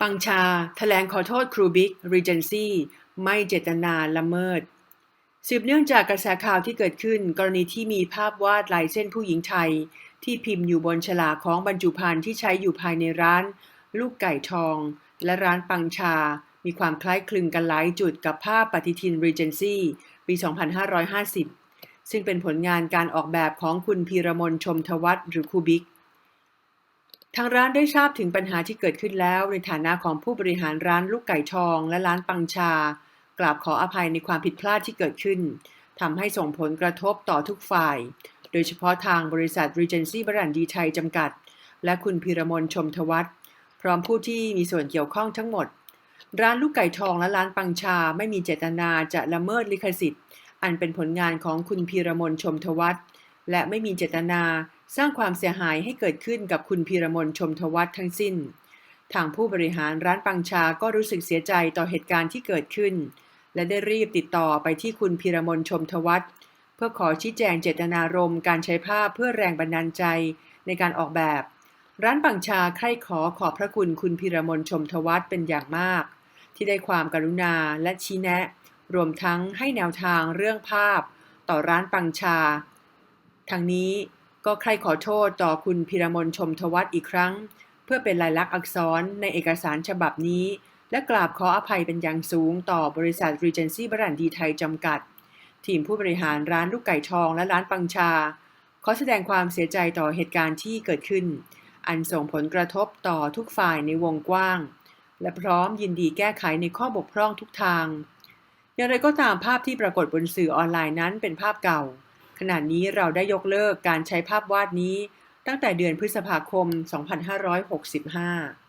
ปังชาแถลงขอโทษครูบิ๊กรีเจนซี่ไม่เจตนาละเมิด สืบเนื่องจากกระแสข่าวที่เกิดขึ้น กรณีที่มีภาพวาดลายเส้นผู้หญิงไทย ที่พิมพ์อยู่บนฉลากของบรรจุภัณฑ์ที่ใช้อยู่ภายในร้าน ลูกไก่ทอง และร้านปังชา มีความคล้ายคลึงกันหลายจุดกับภาพปฏิทินรีเจนซี่ปี 2550 ซึ่งเป็นผลงานการออกแบบของคุณพีรมนชมทวัฒน์หรือครูบิ๊ก ทางร้านได้ทราบถึงปัญหาที่เกิดขึ้นแล้ว ในฐานะของผู้บริหารร้านลูกไก่ทอง และร้านปังชา กราบขออภัยในความผิดพลาดที่เกิดขึ้นทำให้ส่งผลกระทบต่อทุกฝ่าย โดยเฉพาะทางบริษัท Regency บรันดีไทยจำกัด และคุณพีรมนชมทวัฒพร้อมผู้ที่มีส่วนเกี่ยวข้องทั้งหมด ร้านลูกไก่ทองและร้านปังชาไม่มีเจตนาจะละเมิดลิขสิทธิ์ อันเป็นผลงานของคุณพีรมนชมทวัฒ และไม่มีเจตนาสร้างความเสียหายให้เกิดขึ้นกับคุณพีรมนชมทวัฒน์ทั้งสิ้น ทางผู้บริหารร้านปังชาก็รู้สึกเสียใจต่อเหตุการณ์ที่เกิดขึ้น และได้รีบติดต่อไปที่คุณพีรมนชมทวัฒน์เพื่อขอชี้แจงเจตนารมณ์การใช้ภาพเพื่อแรงบันดาลใจในการออกแบบ ร้านปังชาใคร่ขอขอบพระคุณคุณพีรมนชมทวัฒน์เป็นอย่างมาก ที่ได้ความกรุณาและชี้แนะ รวมทั้งให้แนวทางเรื่องภาพ ต่อร้านปังชา ทั้งนี้ก็ใครขอโทษต่อคุณพิรมนชมทวัฒน์อีกครั้ง เพื่อเป็นลายลักษณ์อักษรในเอกสารฉบับนี้ และกราบขออภัยเป็นอย่างสูงต่อบริษัท Regency บรันดีไทยจำกัด ทีมผู้บริหารร้านลูกไก่ทองและร้านปังชา ขอแสดงความเสียใจต่อเหตุการณ์ที่เกิดขึ้น อันส่งผลกระทบต่อทุกฝ่ายในวงกว้าง และพร้อมยินดีแก้ไขในข้อบกพร่องทุกทาง อย่างไรก็ตามภาพที่ปรากฏบนสื่อออนไลน์นั้นเป็นภาพเก่า ขณะนี้เราได้ยกเลิกการใช้ภาพวาดนี้ตั้งแต่เดือนพฤษภาคม 2565